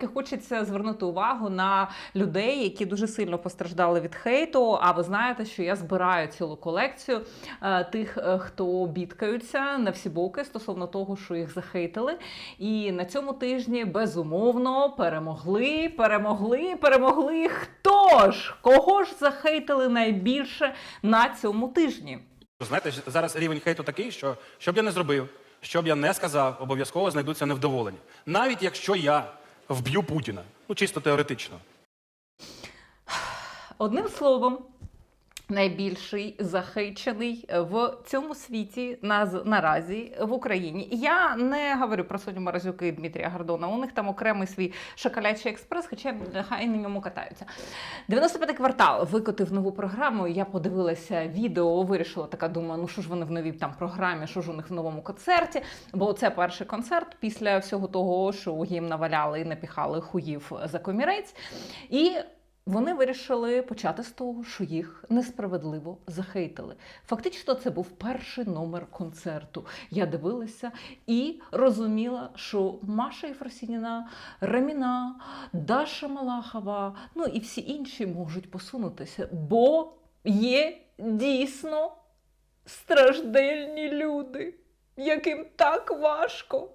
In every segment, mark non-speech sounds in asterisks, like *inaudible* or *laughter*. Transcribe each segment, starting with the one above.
таки хочеться звернути увагу на людей, які дуже сильно постраждали від хейту. А ви знаєте, що я збираю цілу колекцію е, тих, е, хто бідкаються на всі боки стосовно того, що їх захейтили. І на цьому тижні безумовно перемогли, перемогли, перемогли. Хто ж? Кого ж захейтили найбільше на цьому тижні? Знаєте, зараз рівень хейту такий, що що б я не зробив, що б я не сказав, обов'язково знайдуться невдоволені. Навіть якщо я вб'ю Путіна, ну чисто теоретично. Одним словом, найбільший захищений в цьому світі наз- наразі в Україні. Я не говорю про Соню Морозюк і Дмитрія Гордона. У них там окремий свій шоколячий експрес, хоча нехай на ньому катаються. 95-й квартал викотив нову програму. Я подивилася відео, вирішила така, думаю, ну що ж вони в новій там програмі, що ж у них в новому концерті. Бо це перший концерт після всього того, що їм наваляли і напіхали хуїв за комірець. І вони вирішили почати з того, що їх несправедливо захейтили. Фактично, це був перший номер концерту. Я дивилася і розуміла, що Маша Єфросініна, Раміна, Даша Малахова, ну і всі інші можуть посунутися, бо є дійсно страждальні люди, яким так важко.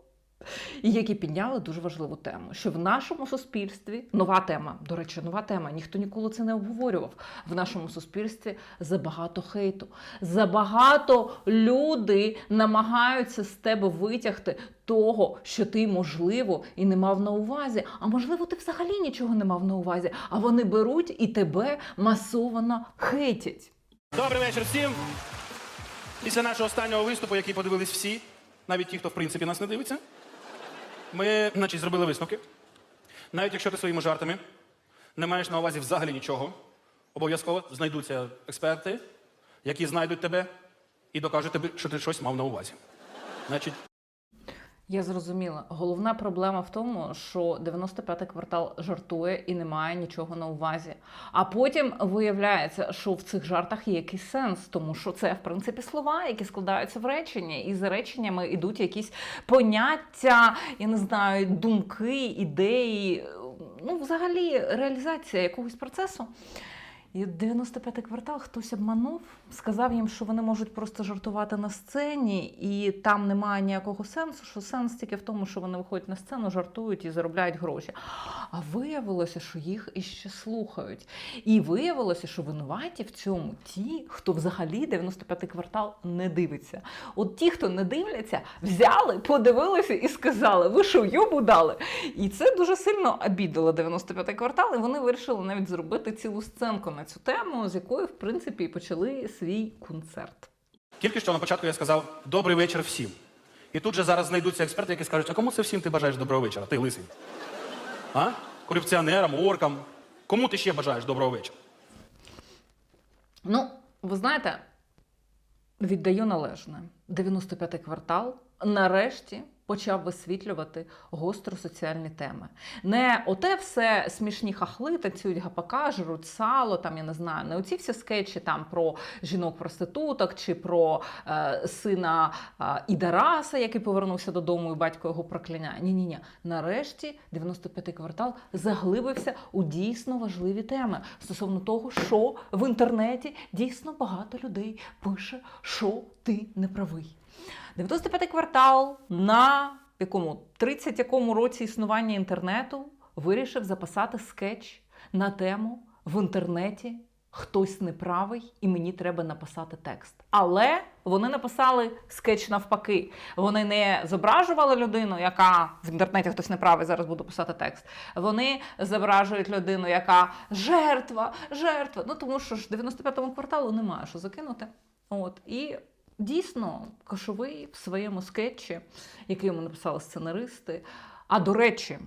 І які підняли дуже важливу тему, що в нашому суспільстві нова тема, до речі, нова тема, ніхто ніколи це не обговорював. В нашому суспільстві забагато хейту, забагато люди намагаються з тебе витягти того, що ти можливо і не мав на увазі. А можливо, ти взагалі нічого не мав на увазі. А вони беруть і тебе масово хейтять. Добрий вечір всім. Після нашого останнього виступу, який подивились всі, навіть ті, хто в принципі нас не дивиться, ми, значить, зробили висновки. Навіть якщо ти своїми жартами не маєш на увазі взагалі нічого, обов'язково знайдуться експерти, які знайдуть тебе і докажуть тобі, що ти щось мав на увазі. Значить, Я зрозуміла. Головна проблема в тому, що 95-й квартал жартує і не має нічого на увазі. А потім виявляється, що в цих жартах є якийсь сенс, тому що це в принципі слова, які складаються в речення, і за реченнями йдуть якісь поняття, я не знаю, думки, ідеї. Ну, взагалі, реалізація якогось процесу. І 95-й квартал хтось обманув, сказав їм, що вони можуть просто жартувати на сцені, і там немає ніякого сенсу, що сенс тільки в тому, що вони виходять на сцену, жартують і заробляють гроші. А виявилося, що їх іще слухають. І виявилося, що винуваті в цьому ті, хто взагалі 95-й квартал не дивиться. От ті, хто не дивляться, взяли, подивилися і сказали: ви що, йобу дали? І це дуже сильно обідало 95-й квартал, і вони вирішили навіть зробити цілу сценку на цю тему, з якої, в принципі, і почали свій концерт. тільки що на початку я сказав добрий вечір всім. І тут же зараз знайдуться експерти, які скажуть, а кому це всім ти бажаєш доброго вечора? Ти лисий. А? Корупціонерам, оркам. Кому ти ще бажаєш доброго вечора? Ну, ви знаєте, віддаю належне. 95-й квартал нарешті почав висвітлювати гостро соціальні теми. Не оте все смішні хахли, танцюють гапака, жруть сало, там я не знаю, не оці всі скетчі там про жінок-проституток чи про е, сина е, Ідараса, який повернувся додому, і батько його прокляняє. Ні, ні, ні. Нарешті 95-й квартал заглибився у дійсно важливі теми стосовно того, що в інтернеті дійсно багато людей пише, що ти не правий. 95-й квартал на якому 30 якому році існування інтернету вирішив записати скетч на тему в інтернеті хтось неправий і мені треба написати текст. Але вони написали скетч навпаки. Вони не зображували людину, яка в інтернеті хтось неправий, зараз буду писати текст. Вони зображують людину, яка жертва, жертва. Ну тому що ж 95-му кварталу немає що закинути. От і дійсно кошовий в своєму скетчі, який йому написали сценаристи. А до речі,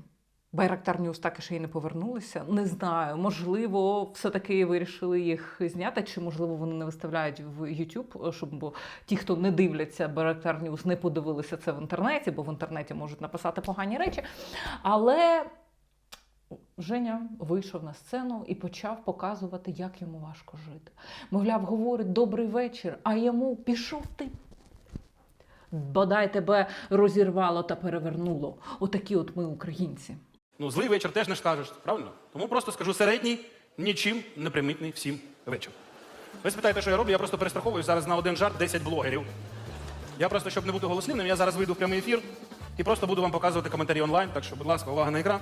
Байрактар Ньюс так і ще й не повернулися. Не знаю, можливо, все-таки вирішили їх зняти, чи можливо вони не виставляють в YouTube, щоб бо ті, хто не дивляться Байрактар Ньюс, не подивилися це в інтернеті, бо в інтернеті можуть написати погані речі. Але Женя вийшов на сцену і почав показувати, як йому важко жити. Мовляв, говорить добрий вечір, а йому пішов ти. Бодай тебе розірвало та перевернуло. Отакі от ми українці. Ну, злий вечір теж не скажеш, правильно? Тому просто скажу середній, нічим не примітний всім вечір. Ви спитаєте, що я роблю, я просто перестраховую зараз на один жарт 10 блогерів. Я просто, щоб не бути голослівним, я зараз вийду в прямий ефір і просто буду вам показувати коментарі онлайн. Так що, будь ласка, увага на екран.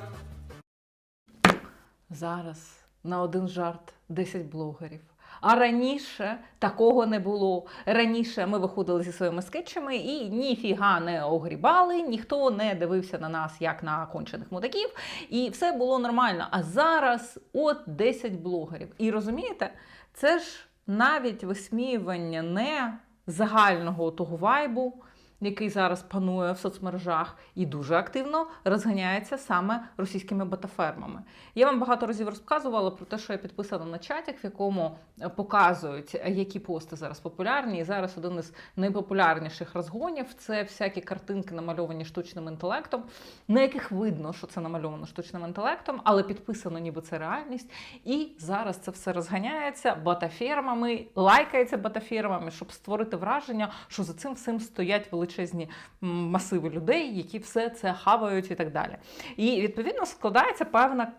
Зараз на один жарт 10 блогерів. А раніше такого не було. Раніше ми виходили зі своїми скетчами і ніфіга не огрібали, ніхто не дивився на нас як на кончених мудаків, і все було нормально. А зараз от 10 блогерів. І розумієте, це ж навіть висміювання не загального того вайбу, який зараз панує в соцмережах і дуже активно розганяється саме російськими ботафермами. Я вам багато разів розказувала про те, що я підписана на чатик, в якому е, показують, е, які пости зараз популярні. І зараз один із найпопулярніших розгонів це всякі картинки, намальовані штучним інтелектом, на яких видно, що це намальовано штучним інтелектом, але підписано, ніби це реальність. І зараз це все розганяється ботафермами, лайкається ботафермами, щоб створити враження, що за цим всім стоять величезні масиви людей, які все це хавають і так далі. І відповідно складається певна.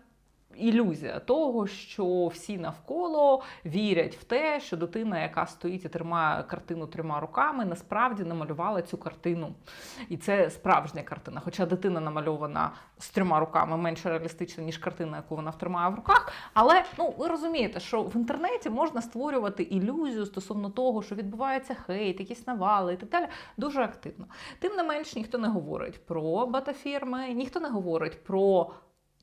Ілюзія того, що всі навколо вірять в те, що дитина, яка стоїть і тримає картину трьома руками, насправді намалювала цю картину. І це справжня картина. Хоча дитина намальована з трьома руками менш реалістична, ніж картина, яку вона тримає в руках. Але ну ви розумієте, що в інтернеті можна створювати ілюзію стосовно того, що відбувається хейт, якісь навали і так далі, дуже активно. Тим не менш, ніхто не говорить про батафірми, ніхто не говорить про.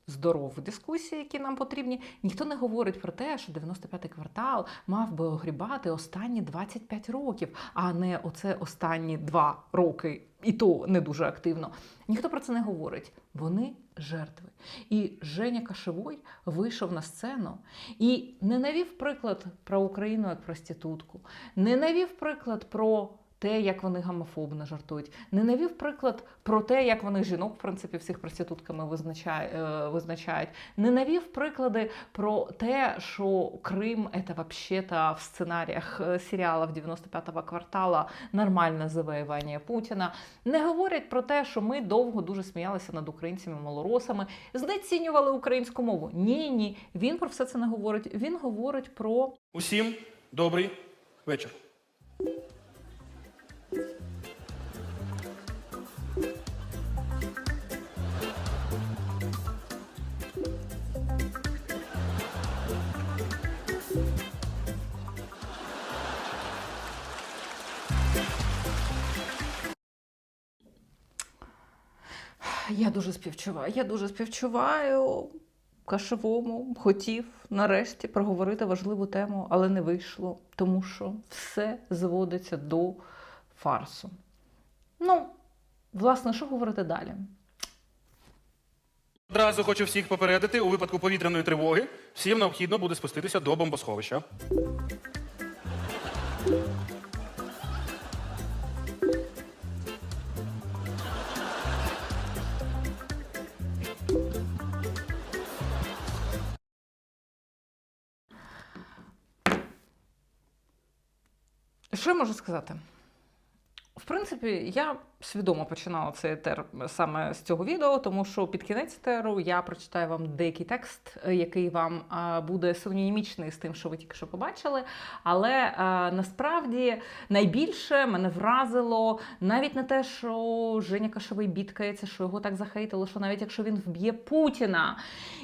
Здорові дискусії, які нам потрібні. Ніхто не говорить про те, що 95-й квартал мав би огрібати останні 25 років, а не оце останні 2 роки, і то не дуже активно. Ніхто про це не говорить. Вони жертви. І Женя Кашевой вийшов на сцену і не навів приклад про Україну як проститутку, не навів приклад про. Те, як вони гомофобно жартують, не навів приклад про те, як вони жінок, в принципі, всіх проститутками е, визначають. Не навів приклади про те, що Крим це вообще-то в сценаріях е, серіалів 95-го квартала нормальне завоювання Путіна. Не говорять про те, що ми довго дуже сміялися над українцями малоросами, знецінювали українську мову. Ні, ні, він про все це не говорить. Він говорить про Усім добрий вечір. Я дуже співчуваю. Я дуже співчуваю кашевому. Хотів нарешті проговорити важливу тему, але не вийшло, тому що все зводиться до фарсу. Ну, власне, що говорити далі? Одразу хочу всіх попередити, у випадку повітряної тривоги всім необхідно буде спуститися до бомбосховища. Що я можу сказати? Принципі, я свідомо починала цей етер саме з цього відео, тому що під кінець етеру я прочитаю вам деякий текст, е, який вам буде синонімічний з тим, що ви тільки що побачили. Але насправді найбільше мене вразило навіть не те, що Женя Кашевий бідкається, що його так захейтили, що навіть якщо він вб'є Путіна,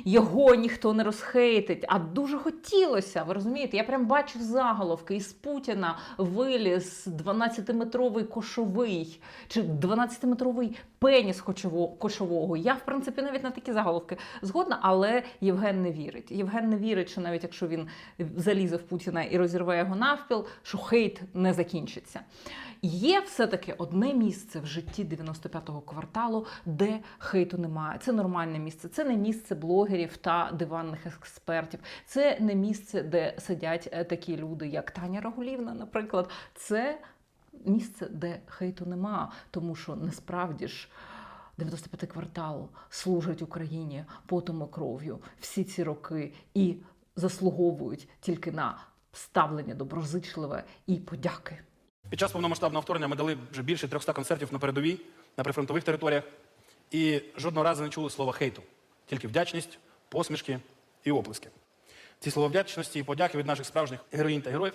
його ніхто не розхейтить. А дуже хотілося, ви розумієте? Я прям бачив заголовки із Путіна виліз 12-метровий кошовий чи 12-метровий пеніс кошового. Я, в принципі, навіть на такі заголовки згодна, але Євген не вірить. Євген не вірить, що навіть якщо він залізе в Путіна і розірве його навпіл, що хейт не закінчиться. Є все-таки одне місце в житті 95-го кварталу, де хейту немає. Це нормальне місце. Це не місце блогерів та диванних експертів. Це не місце, де сидять е, такі люди, як Таня Рагулівна, наприклад. Це місце, де хейту нема, тому що насправді ж. 95-й квартал служить Україні потом і кров'ю всі ці роки і заслуговують тільки на ставлення доброзичливе і подяки. Під час повномасштабного вторгнення ми дали вже більше 300 концертів на передовій, на прифронтових територіях, і жодного разу не чули слова хейту. тільки вдячність, посмішки і оплески. Ці слова вдячності і подяки від наших справжніх героїнь та героїв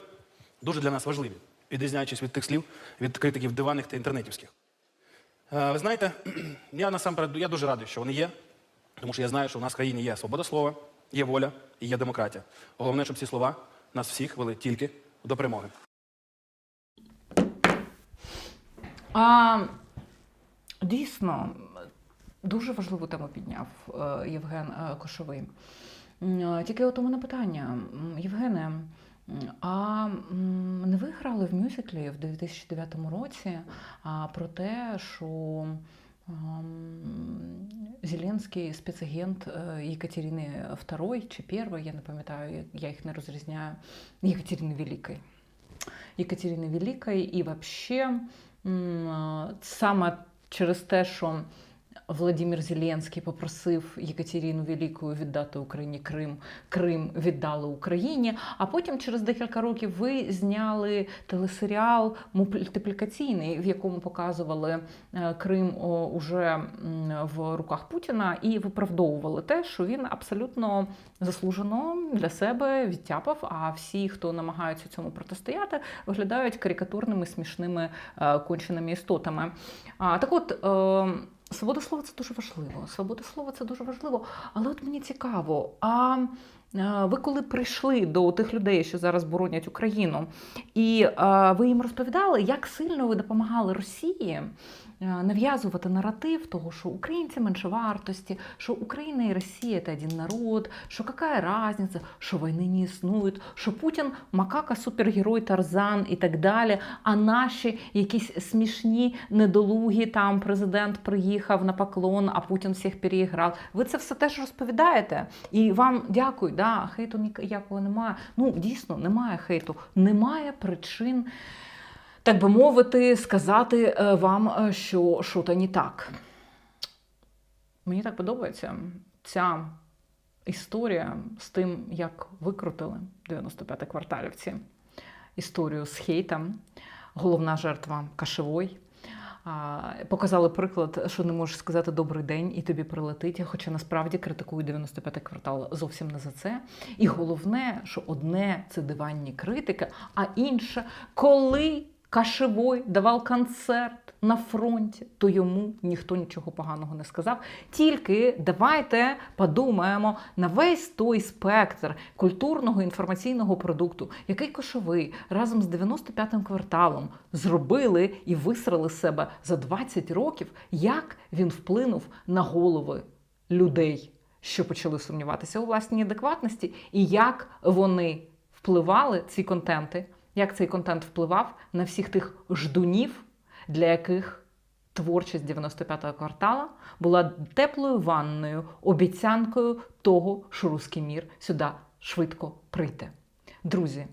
дуже для нас важливі, відрізняючись від тих слів від критиків диваних та інтернетівських. Е, Ви знаєте, *clears throat* я насамперед я дуже радий, що вони є, тому що я знаю, що у нас в країні є свобода слова, є воля і є демократія. Головне, щоб ці слова нас всіх вели тільки до перемоги. А, дійсно, дуже важливу тему підняв е, Євген е, Кошовий. Тільки от у мене питання, Євгене, а не ви грали в мюзиклі в 2009 році про те, що Зеленський спецагент е, Єкатерини II чи першої, я не пам'ятаю, я їх не розрізняю, Єкатерини Великої. Екатерины Великой. І вообще саме через те, що Владимир Зеленський попросив Єкатерину Велику віддати Україні Крим, Крим віддали Україні. А потім, через декілька років, ви зняли телесеріал мультиплікаційний, в якому показували е, Крим уже в руках Путіна, і виправдовували те, що він абсолютно заслужено для себе відтяпав. А всі, хто намагаються цьому протистояти, виглядають карикатурними, смішними е, конченими істотами. А, так от. Свобода слова це дуже важливо. Свобода слова це дуже важливо. Але от мені цікаво, а е, ви коли прийшли до тих людей, що зараз боронять Україну, і е, ви їм розповідали, як сильно ви допомагали Росії нав'язувати наратив того, що українці менше вартості, що Україна і Росія це один народ, що яка різниця, що війни не існують, що Путін макака, супергерой, Тарзан і так далі. А наші якісь смішні недолугі там президент приїхав на поклон, а Путін всіх переіграв. Ви це все теж розповідаєте. І вам дякую. Да, хейту ніякого немає. Ну дійсно немає хейту, немає причин. Так би мовити, сказати е, вам, е, що що то не так. Мені так подобається ця історія з тим, як викрутили 95 кварталівці історію з хейтом. Головна жертва кашевой. Показали приклад, що не можеш сказати добрий день і тобі прилетить. Хоча насправді критикують 95 квартал зовсім не за це. І головне, що одне це диванні критики, а інше, коли Кашевой давав концерт на фронті, то йому ніхто нічого поганого не сказав. Тільки давайте подумаємо на весь той спектр культурного інформаційного продукту, який кошовий разом з 95-м кварталом зробили і висрали себе за 20 років, як він вплинув на голови людей, що почали сумніватися у власній адекватності, і як вони впливали ці контенти, як цей контент впливав на всіх тих ждунів, для яких творчість 95-го квартала була теплою ванною, обіцянкою того, що руський мір сюди швидко прийде. Друзі,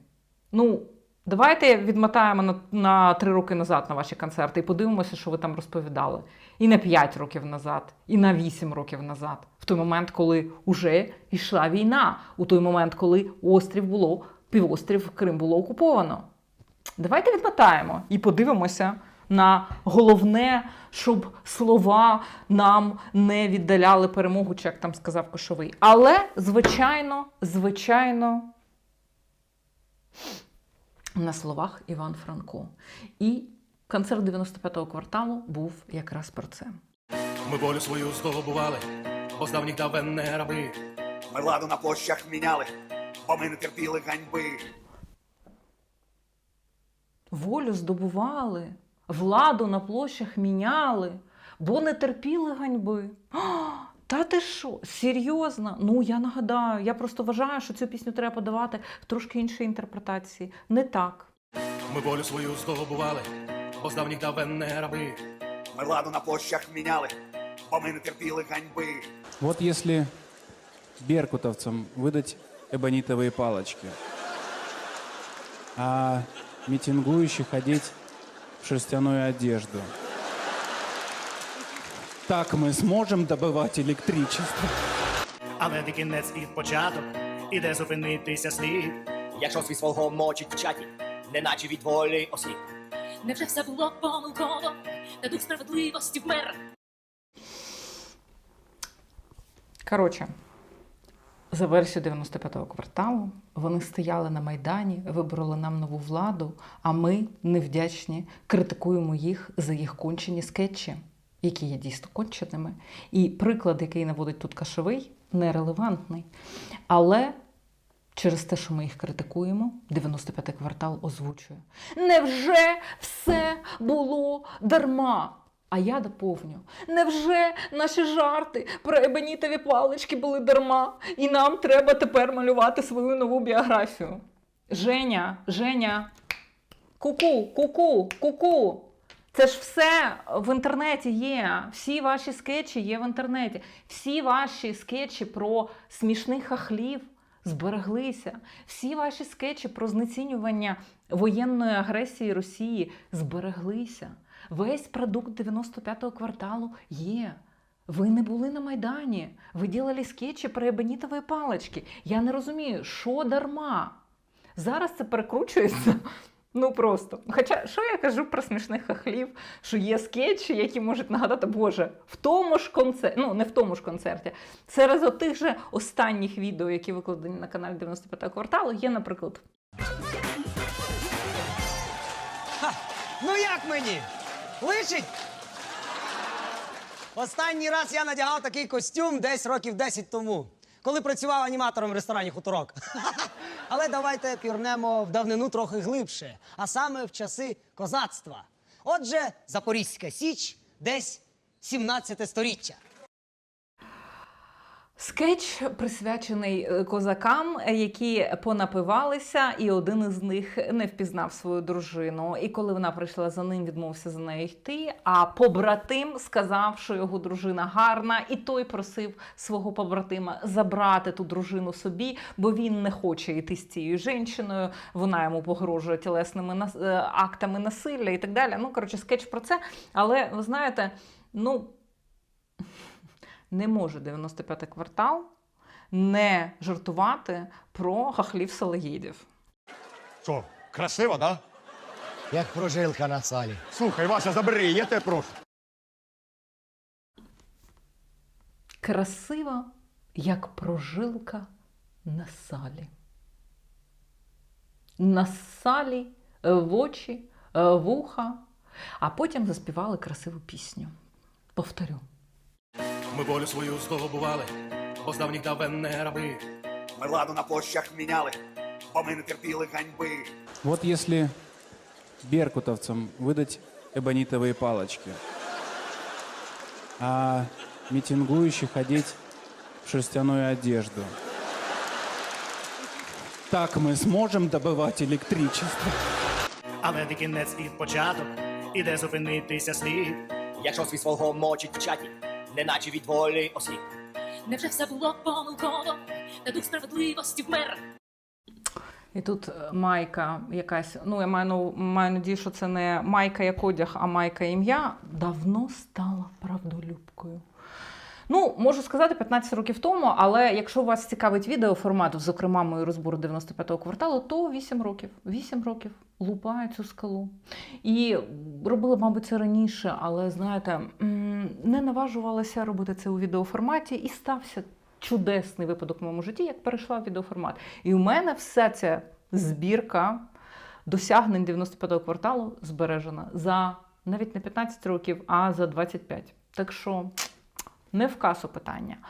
ну давайте відмотаємо на, на три роки назад на ваші концерти і подивимося, що ви там розповідали. І на 5 років назад, і на 8 років назад, в той момент, коли вже йшла війна, у той момент, коли острів було, півострів Крим було окуповано. Давайте відмотаємо і подивимося на головне, щоб слова нам не віддаляли перемогу, чи як там сказав Кошовий. Але, звичайно, звичайно, на словах Іван Франко. І концерт 95-го кварталу був якраз про це. Ми волю свою здобували, бо з давніх давен не раби. Ми владу на площах міняли, бо ми не терпіли ганьби. волю здобували, владу на площах міняли, бо не терпіли ганьби. А, Та ти що? Серйозно? Ну я нагадаю, я просто вважаю, що цю пісню треба подавати в трошки іншій інтерпретації. Не так. Ми волю свою здобували, бо з давніх давен не раби. Ми владу на площах міняли, бо ми не терпіли ганьби. Вот если беркутовцам выдать эбонитовые палочки, а митингующих одеть в шерстяную одежду, так мы сможем добывать электричество. Але не кінець і початок, і де зупинитися слід. Якщо свій свого мочить в чаті, неначе від волі осліп. Невже все було помилково, та дух справедливості вмер? Коротше, за версією 95-го кварталу вони стояли на Майдані, вибрали нам нову владу, а ми, невдячні, критикуємо їх за їх кончені скетчі, які є дійсно конченими. І приклад, який наводить тут кашовий, нерелевантний. Але через те, що ми їх критикуємо, 95-й квартал озвучує. Невже все було дарма? А я доповню: невже наші жарти про ебенітові палички були дарма, і нам треба тепер малювати свою нову біографію? Женя, Женя, ку-ку, ку-ку, ку-ку. Це ж все в інтернеті є. Всі ваші скетчі є в інтернеті. Всі ваші скетчі про смішних хахлів збереглися. Всі ваші скетчі про знецінювання воєнної агресії Росії збереглися. Весь продукт 95-го кварталу є. Ви не були на Майдані. Ви ділили скетчі про ебенітові палички. Я не розумію, що дарма. Зараз це перекручується. Ну просто. Хоча, що я кажу про смішних хахлів, що є скетчі, які можуть нагадати, Боже, в тому ж концерті, ну не в тому ж концерті, серед отих же останніх відео, які викладені на каналі 95 кварталу, є, наприклад, Ну як мені? Личить? Останній раз я надягав такий костюм десь років 10 тому, коли працював аніматором в ресторані хуторок. *laughs* Але давайте пірнемо в давнину трохи глибше, а саме в часи козацтва. Отже, Запорізька Січ десь 17 сторіччя. Скетч присвячений е, козакам, е, які понапивалися, і один із них не впізнав свою дружину. І коли вона прийшла за ним, відмовився за нею йти. А побратим сказав, що його дружина гарна, і той просив свого побратима забрати ту дружину собі, бо він не хоче йти з цією жінкою. Вона йому погрожує тілесними е, актами насилля і так далі. Ну коротше, скетч про це. Але ви знаєте, ну не може 95-й квартал не жартувати про хахлів салаїдів. Що, красиво, да? Як прожилка на салі. Слухай, Вася, забери, я тебе прошу. Красива, як прожилка на салі. На салі, в очі, вуха, а потім заспівали красиву пісню. Повторю. Ми волю свою здобували, бо з давніх давен не раби. Ми владу на площах міняли, бо ми не терпіли ганьби. Вот если беркутовцам выдать эбонитовые палочки, а митингующих одеть в шерстяную одежду, так мы сможем добывать электричество. Але де кінець і початок, і де зупинитися слід. Якщо свій свого мочить в чаті, неначе від волі осіб. Невже все було помилково, та дух справедливості вмер. І тут е, майка якась, ну я маю, маю надію, що це не майка як одяг, а майка ім'я, давно стала правдолюбкою. Ну, можу сказати 15 років тому, але якщо вас цікавить відеоформат, зокрема мою розбору 95-го кварталу, то 8 років. 8 років лупаю цю скалу. І робила, мабуть, це раніше, але знаєте, не наважувалася робити це у відеоформаті, і стався чудесний випадок в моєму житті, як перейшла в відеоформат. І у мене вся ця збірка досягнень 95-го кварталу збережена за навіть не 15 років, а за 25. Так що не в касу питання.